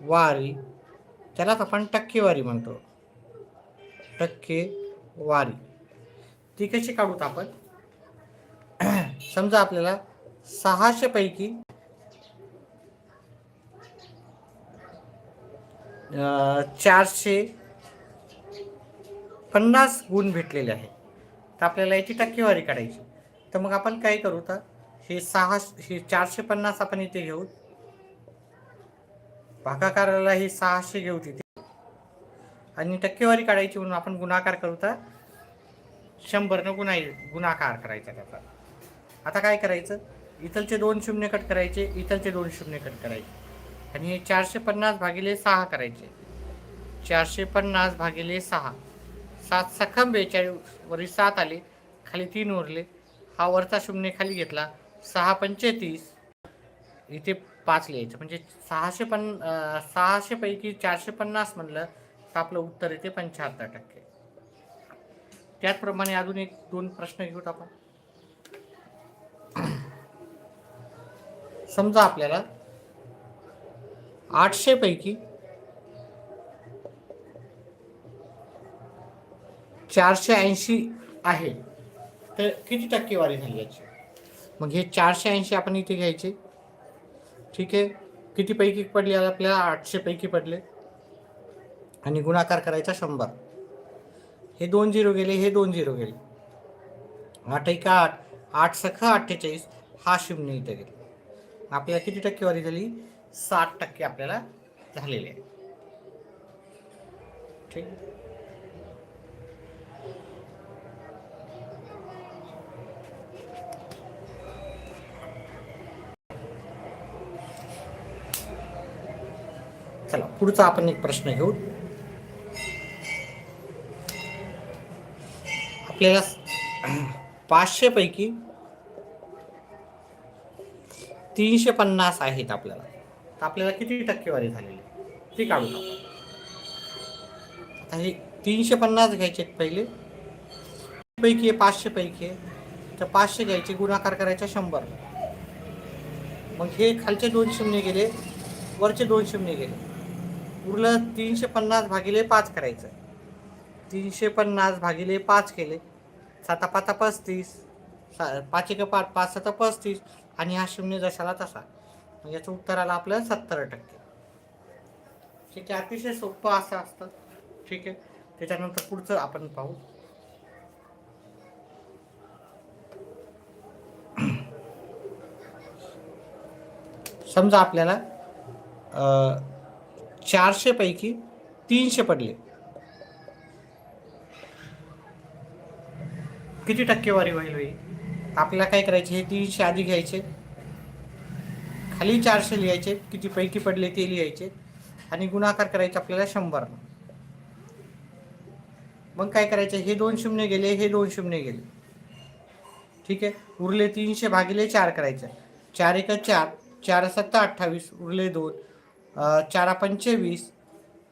वारी त्यालाच आपण टक्केवारी म्हणतो. टक्केवारी ती कशी काढूत आपण? समजा आपल्याला सहाशेपैकी चारशे पन्नास गुण भेटलेले आहेत. तर आपल्याला याची टक्केवारी काढायची. तर मग आपण काय करू तर हे सहा हे चारशे पन्नास आपण इथे घेऊ भागाकाराला हे सहाशे घेऊ तिथे आणि टक्केवारी काढायची म्हणून आपण गुणाकार करू तर शंभरनं गुणा गुणाकार करायचा त्याचा. आता काय करायचं? इथलचे दोन शून्य कट करायचे इथलचे दोन शून्य कट करायचे. आणि हे चारशे पन्नास भागिले सहा करायचे. चारशे पन्नास भागिले सहा. सात सखम बेचाळीस वरी सात आले खाली तीन उरले. हा वरचा शून्य खाली घेतला. सहा पंचेतीस. इथे पाच लिहायचं. म्हणजे सहाशे पन सहाशेपैकी सहाशे पैकी चारशे पन्नास म्हणलं तर आपलं उत्तर येते पंच्याहत्तर टक्के. त्याचप्रमाणे अजून एक दोन प्रश्न घेऊत आपण. समजा आपल्याला आठशे पैकी चारशे ऐंशी आहे तर किती टक्केवारी झाली याची? मग हे चारशे ऐंशी आपण इथे घ्यायचे. ठीक आहे. किती पैकी पडले? आपल्याला आठशे पैकी पडले. आणि गुणाकार करायचा शंभर. हे दोन झिरो गेले हे दोन झिरो गेले. आठ एक आठ आठ सख अठ्ठेचाळीस हा शून्य इथं गेले. आपल्याला किती टक्केवारी झाली? साठ टक्के आपल्याला झालेले आहे. ठीक? चला पुढचा आपण एक प्रश्न घेऊ. आपल्याला पाचशे पैकी तीनशे पन्नास आहेत आपल्याला. तर आपल्याला किती टक्केवारी झालेली ती काढू आपण. आता हे तीनशे पन्नास घ्यायचे आहेत पहिले. पैकी आहे पाचशे पैकी आहे. तर पाचशे घ्यायचे गुणाकार करायचा शंभर. मग हे खालचे दोन शून्य गेले वरचे दोन शून्य गेले. उरलं तीनशे पन्नास भागिले पाच करायचं तीनशे पन्नास भागिले पाच केले. साता पाता पस्तीस. सा पाच एक पाच पाच साता पस्तीस. आणि हा शून्य जशाला तसा. मग याचं उत्तर आलं आपलं सत्तर टक्के. ठीक आहे अतिशय सोपं असं असतं. ठीक आहे त्याच्यानंतर पुढचं आपण पाहू. समजा आपल्याला चारशे पैकी तीनशे पडले. किती टक्केवारी होईल होईल आपल्याला काय करायचे? हे तीनशे आधी घ्यायचे. खाली चारशे लिहायचे. किती पैकी पडले ते लिहायचे. आणि गुणाकार करायचे आपल्याला शंभर मग काय करायचे? हे दोन शून्य गेले हे दोन शून्य गेले. ठीक आहे? उरले तीनशे भागिले चार करायचे. चार एक चार चार सत्ता अठ्ठावीस उरले दोन. चारा पंचवीस.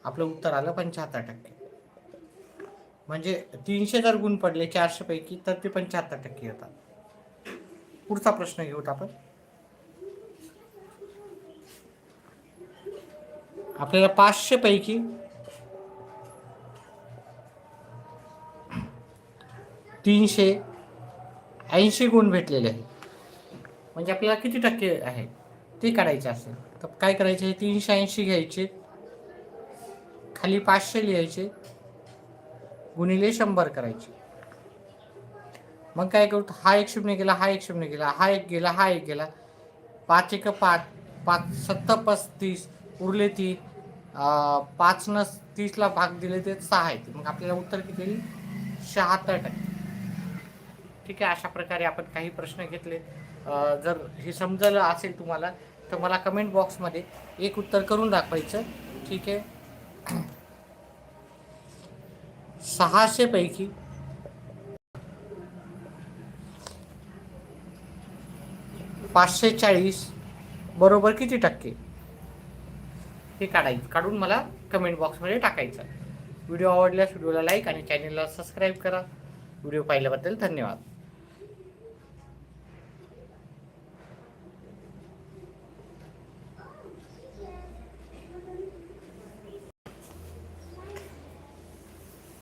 आपलं उत्तर आलं पंच्याहत्तर टक्के. म्हणजे तीनशे जर गुण पडले चारशे पैकी तर ते पंच्याहत्तर टक्के येतात. पुढचा प्रश्न घेऊत आपण. आपल्याला पाचशे पैकी तीनशे ऐंशी गुण भेटलेले आहेत. म्हणजे आपल्याला किती टक्के आहे? ते काढायचे असेल. तर काय करायचे? तीनशे ऐंशी घ्यायचे. खाली पाचशे लिहायचे. गुणिले शंभर करायचे. मग काय करू? हा एक शून्य गेला हा एक शून्य गेला हा एक गेला हा एक गेला. पाच एक पाच पाच सत्तर पस्तीस उरले ती अं, पाच न तीसला भाग दिले ते सहा येते मग आपल्याला उत्तर किती येईल? शहात्तर टक्के. ठीक आहे अशा प्रकारे आपण काही प्रश्न घेतले. जर हे समजलं असेल तुम्हाला तर मला कमेंट बॉक्समध्ये एक उत्तर करून दाखवायचं. ठीक आहे? सहाशेपैकी पाचशे चाळीस बरोबर किती टक्के? हे काढायचं. काढून मला कमेंट बॉक्समध्ये टाकायचं. व्हिडिओ आवडल्यास व्हिडिओला लाईक आणि चॅनलला सबस्क्राईब करा. व्हिडिओ पाहिल्याबद्दल धन्यवाद.